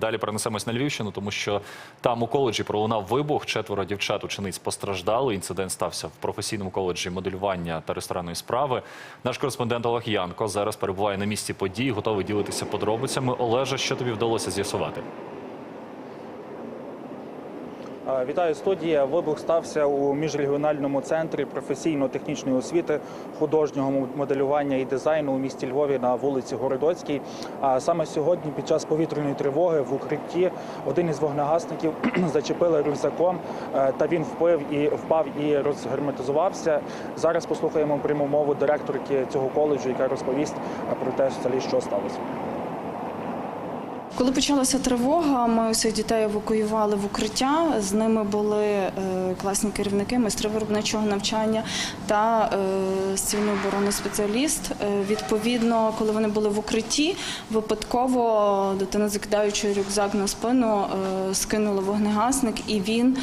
Далі перенесемось на Львівщину, тому що там у коледжі пролунав вибух. Четверо дівчат учениць постраждали. Інцидент стався в професійному коледжі моделювання та ресторанної справи. Наш кореспондент Олег Янко зараз перебуває на місці подій, готовий ділитися подробицями. Олеже, що тобі вдалося з'ясувати? Вітаю студія. Вибух стався у міжрегіональному центрі професійно-технічної освіти, художнього моделювання і дизайну у місті Львові на вулиці Городоцькій. А саме сьогодні, під час повітряної тривоги, в укритті один із вогнегасників зачепили рюкзаком, е, та він впив і впав і розгерметизувався. Зараз послухаємо пряму мову директорки цього коледжу, яка розповість е, про те, що сталося. Коли почалася тривога, ми усіх дітей евакуювали в укриття. З ними були е, класні керівники, майстри виробничого навчання та е, цивільної оборони спеціаліст. Е, відповідно, коли вони були в укритті, випадково дитина, закидаючи рюкзак на спину, е, скинула вогнегасник, і він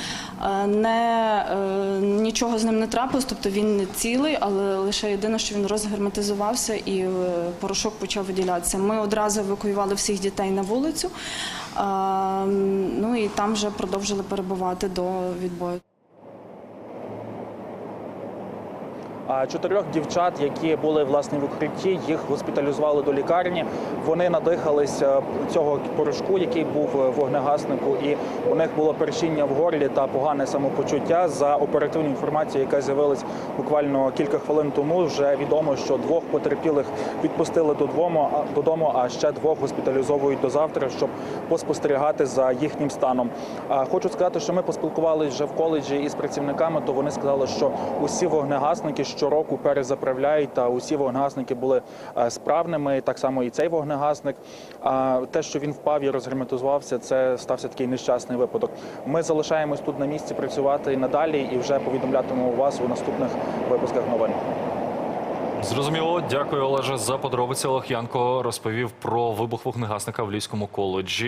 е, не е, нічого з ним не трапилось, тобто він не цілий, але лише єдине, що він розгерметизувався і е, порошок почав виділятися. Ми одразу евакуювали всіх дітей на вулицю. А, ну і там вже продовжили перебувати до відбою. А чотирьох дівчат, які були власне в укритті, їх госпіталізували до лікарні. Вони надихалися цього порошку, який був вогнегаснику, і у них було першіння в горлі та погане самопочуття. За оперативною інформацією, яка з'явилась буквально кілька хвилин тому, вже відомо, що двох потерпілих відпустили додому, додому, а ще двох госпіталізовують до завтра, щоб поспостерігати за їхнім станом. Хочу сказати, що ми поспілкувалися вже в коледжі із працівниками, то вони сказали, що усі вогнегасники щороку перезаправляють, та усі вогнегасники були е, справними. Так само і цей вогнегасник. А те, що він впав і розгерметизувався, це стався такий нещасний випадок. Ми залишаємось тут на місці працювати надалі, і вже повідомлятимемо вас у наступних випусках новин. Зрозуміло, дякую, Олеже, за подробиці. Олег Янко розповів про вибух вогнегасника в Львівському коледжі.